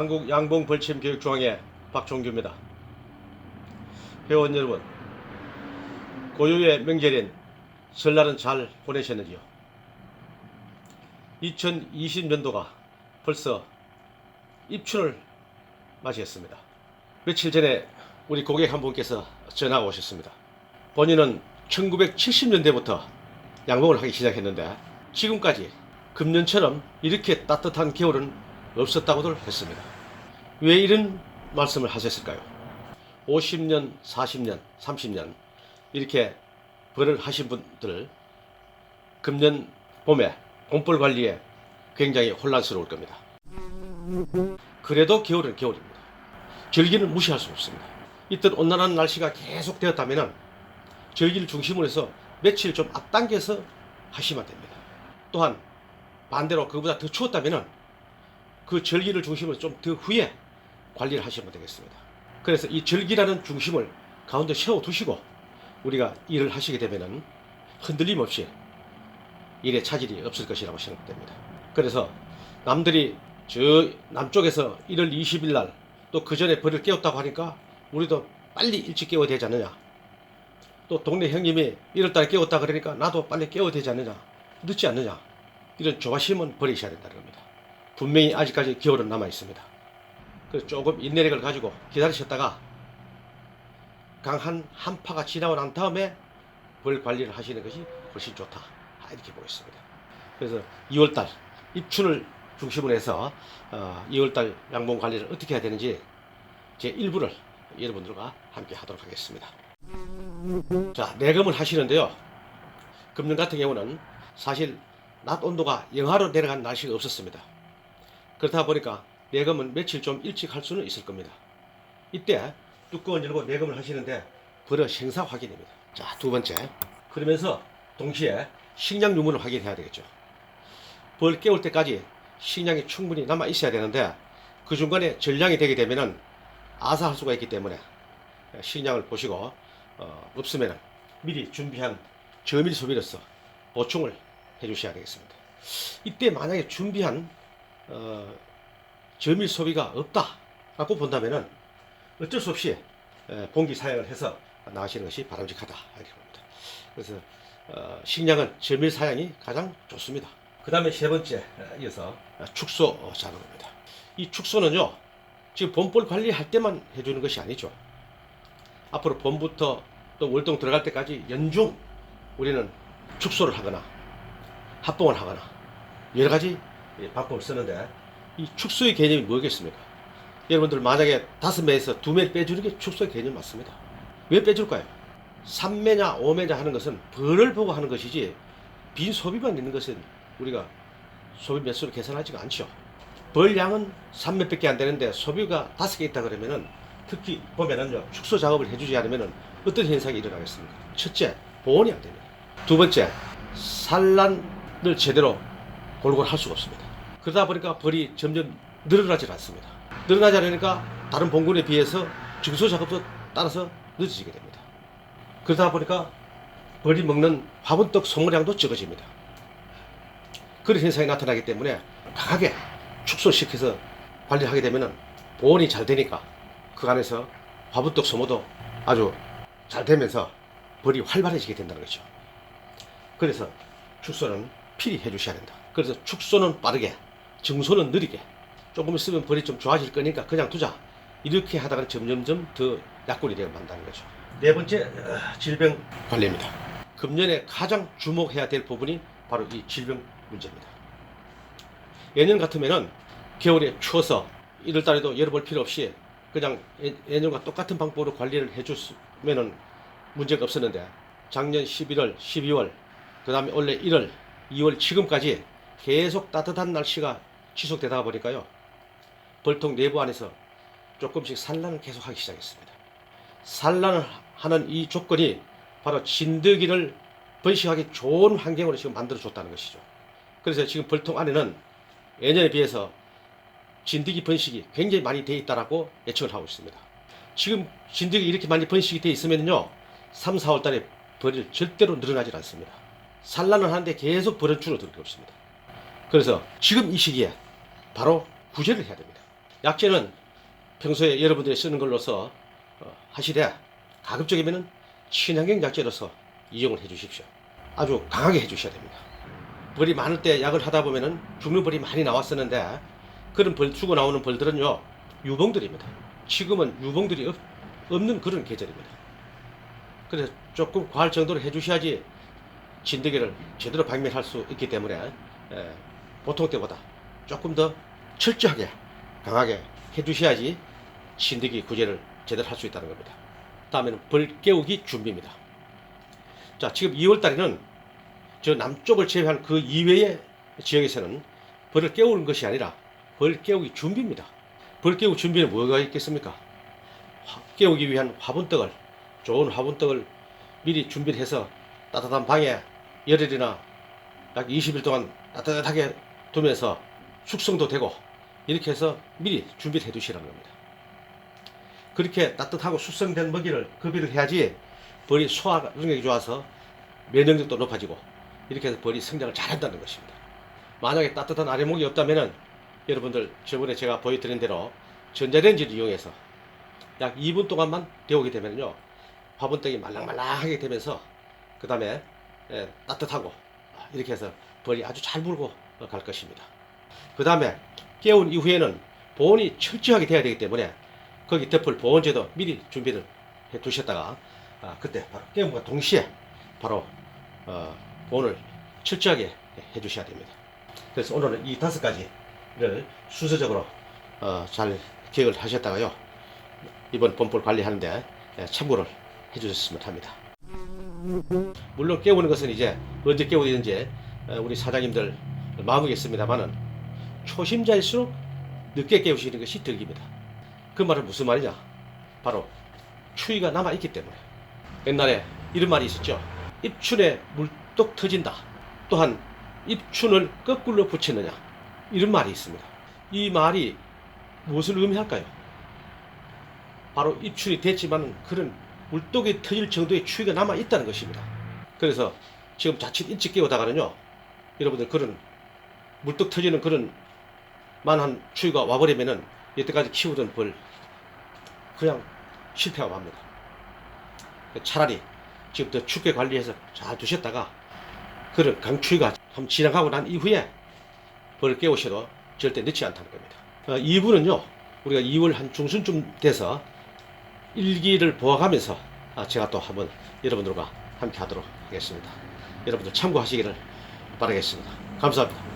한국 양봉 벌침 교육 중앙회 박종규입니다. 회원 여러분, 고유의 명절인 설날은 잘 보내셨는지요? 2020년도가 벌써 입춘을 맞이했습니다. 며칠 전에 우리 고객 한 분께서 전화가 오셨습니다. 본인은 1970년대부터 양봉을 하기 시작했는데 지금까지 금년처럼 이렇게 따뜻한 겨울은 없었다고들 했습니다. 왜 이런 말씀을 하셨을까요? 50년, 40년, 30년 이렇게 벌을 하신 분들 금년 봄에 봄벌 관리에 굉장히 혼란스러울 겁니다. 그래도 겨울은 겨울입니다. 절기는 무시할 수 없습니다. 이때 온난한 날씨가 계속 되었다면 절기를 중심으로 해서 며칠 좀 앞당겨서 하시면 됩니다. 또한 반대로 그보다 더 추웠다면 그 절기를 중심으로 좀 더 후에 관리를 하시면 되겠습니다. 그래서 이 절기라는 중심을 가운데 세워 두시고 우리가 일을 하시게 되면은 흔들림 없이 일에 차질이 없을 것이라고 생각됩니다. 그래서 남들이 저 남쪽에서 1월 20일 날 또 그 전에 벌을 깨웠다고 하니까 우리도 빨리 일찍 깨워야 되지 않느냐. 또 동네 형님이 1월 달에 깨웠다 그러니까 나도 빨리 깨워야 되지 않느냐. 늦지 않느냐. 이런 조바심은 버리셔야 된다는 겁니다. 분명히 아직까지 겨울은 남아 있습니다. 그래서 조금 인내력을 가지고 기다리셨다가 강한 한파가 지나고 난 다음에 벌 관리를 하시는 것이 훨씬 좋다. 이렇게 보겠습니다. 그래서 2월달 입춘을 중심으로 해서 어, 2월달 양봉 관리를 어떻게 해야 되는지 제 일부를 여러분들과 함께 하도록 하겠습니다. 자, 내금을 하시는데요. 금년 같은 경우는 사실 낮 온도가 영하로 내려간 날씨가 없었습니다. 그렇다 보니까 내금은 며칠 좀 일찍 할 수는 있을 겁니다. 이때 뚜껑을 열고 내금을 하시는데 벌어 생사 확인입니다. 자, 두 번째. 그러면서 동시에 식량 유무를 확인해야 되겠죠. 벌 깨울 때까지 식량이 충분히 남아 있어야 되는데 그 중간에 전량이 되게 되면은 아사할 수가 있기 때문에 식량을 보시고 어, 없으면 미리 준비한 저밀 소비로서 보충을 해주셔야 되겠습니다. 이때 만약에 준비한 어, 저밀 소비가 없다라고 본다면은 어쩔 수 없이 에, 봉기 사용을 해서 나가시는 것이 바람직하다 이렇게 봅니다. 그래서 어, 식량은 저밀 사양이 가장 좋습니다. 그 다음에 세 번째 에, 이어서 축소 어, 작업입니다. 이 축소는요 지금 봄벌 관리할 때만 해주는 것이 아니죠. 앞으로 봄부터 또 월동 들어갈 때까지 연중 우리는 축소를 하거나 합봉을 하거나 여러 가지 예, 방법을 쓰는데 이 축소의 개념이 뭐겠습니까? 여러분들 만약에 다섯 매에서 두 매를 빼주는 게 축소의 개념 맞습니다. 왜 빼줄까요? 3매냐 5매냐 하는 것은 벌을 보고 하는 것이지 빈 소비만 있는 것은 우리가 소비 매수를 계산하지가 않죠. 벌 양은 3매밖에 안 되는데 소비가 다섯 개 있다 그러면은 특히 보면은요 축소 작업을 해주지 않으면은 어떤 현상이 일어나겠습니까? 첫째 보온이 안 됩니다. 두 번째 산란을 제대로 골고루 할 수가 없습니다. 그러다 보니까 벌이 점점 늘어나질 않습니다. 늘어나지 않으니까 다른 봉군에 비해서 중소 작업도 따라서 늦어지게 됩니다. 그러다 보니까 벌이 먹는 화분떡 소모량도 적어집니다. 그런 현상이 나타나기 때문에 강하게 축소시켜서 관리를 하게 되면 보온이 잘 되니까 그 안에서 화분떡 소모도 아주 잘 되면서 벌이 활발해지게 된다는 거죠. 그래서 축소는 필히 해주셔야 된다. 그래서 축소는 빠르게, 증소는 느리게, 조금 있으면 벌이 좀 좋아질 거니까 그냥 두자. 이렇게 하다가 점점점 더 약골이 되어 만다는 거죠. 네 번째 어, 질병 관리입니다. 금년에 가장 주목해야 될 부분이 바로 이 질병 문제입니다. 예년 같으면은 겨울에 추워서 1월 달에도 열어볼 필요 없이 그냥 예- 예년과 똑같은 방법으로 관리를 해줬으면은 문제가 없었는데 작년 11월, 12월, 그 다음에 원래 1월, 2월 지금까지 계속 따뜻한 날씨가 지속되다 보니까요. 벌통 내부 안에서 조금씩 산란을 계속 하기 시작했습니다. 산란을 하는 이 조건이 바로 진드기를 번식하기 좋은 환경으로 지금 만들어 줬다는 것이죠. 그래서 지금 벌통 안에는 예년에 비해서 진드기 번식이 굉장히 많이 되어 있다라고 예측을 하고 있습니다. 지금 진드기 이렇게 많이 번식이 되어 있으면요. 3, 4월 달에 벌이 절대로 늘어나질 않습니다. 산란을 하는데 계속 벌은 줄어들 게 없습니다. 그래서 지금 이 시기에 바로 구제를 해야 됩니다. 약재는 평소에 여러분들이 쓰는 걸로서 어, 하시되 가급적이면 친환경 약재로서 이용을 해 주십시오. 아주 강하게 해 주셔야 됩니다. 벌이 많을 때 약을 하다 보면은 죽는 벌이 많이 나왔었는데 그런 벌 죽어 나오는 벌들은요 유봉들입니다. 지금은 유봉들이 없, 없는 그런 계절입니다. 그래서 조금 과할 정도로 해주셔야지 진드기를 제대로 박멸할 수 있기 때문에 에, 보통 때보다 조금 더 철저하게 강하게 해주셔야지 진드기 구제를 제대로 할 수 있다는 겁니다. 다음에는 벌 깨우기 준비입니다. 자, 지금 2월 달에는 저 남쪽을 제외한 그 이외의 지역에서는 벌을 깨우는 것이 아니라 벌 깨우기 준비입니다. 벌 깨우기 준비는 뭐가 있겠습니까? 화- 깨우기 위한 화분떡을 좋은 화분떡을 미리 준비를 해서 따뜻한 방에 열흘이나 약 20일 동안 따뜻하게 두면서 숙성도 되고 이렇게 해서 미리 준비를 해 두시라는 겁니다. 그렇게 따뜻하고 숙성된 먹이를 급여를 해야지 벌이 소화 능력이 좋아서 면역력도 높아지고 이렇게 해서 벌이 성장을 잘한다는 것입니다. 만약에 따뜻한 아래목이 없다면은 여러분들 저번에 제가 보여드린 대로 전자레인지를 이용해서 약 2분 동안만 데우게 되면요 화분떡이 말랑말랑하게 되면서 그 다음에 따뜻하고 이렇게 해서 벌이 아주 잘 불고 갈 것입니다. 그 다음에 깨운 이후에는 보온이 철저하게 돼야 되기 때문에 거기 덮을 보온제도 미리 준비를 해 두셨다가 아, 그때 바로 깨움과 동시에 바로 어, 보온을 철저하게 해 주셔야 됩니다. 그래서 오늘은 이 다섯 가지를 순서적으로 어, 잘 기억을 하셨다가요 이번 봄볼 관리하는데 예, 참고를 해 주셨으면 합니다. 물론 깨우는 것은 이제 언제 깨우든지 어, 우리 사장님들 마음이겠습니다만은 초심자일수록 늦게 깨우시는 것이 득입니다. 그 말은 무슨 말이냐? 바로 추위가 남아 있기 때문에. 옛날에 이런 말이 있었죠. 입춘에 물떡 터진다. 또한 입춘을 거꾸로 붙이느냐. 이런 말이 있습니다. 이 말이 무엇을 의미할까요? 바로 입춘이 됐지만 그런 물떡이 터질 정도의 추위가 남아 있다는 것입니다. 그래서 지금 자칫 일찍 깨우다가는요, 여러분들 그런 물떡 터지는 그런 만한 추위가 와버리면은 여태까지 키우던 벌 그냥 실패하고 맙니다. 차라리 지금부터 춥게 관리해서 잘 두셨다가 그런 강추위가 한번 지나가고 난 이후에 벌을 깨우셔도 절대 늦지 않다는 겁니다. 어, 2부는요, 우리가 2월 한 중순쯤 돼서 일기를 보아가면서 아, 제가 또 한번 여러분들과 함께 하도록 하겠습니다. 여러분들 참고하시기를 바라겠습니다. 감사합니다.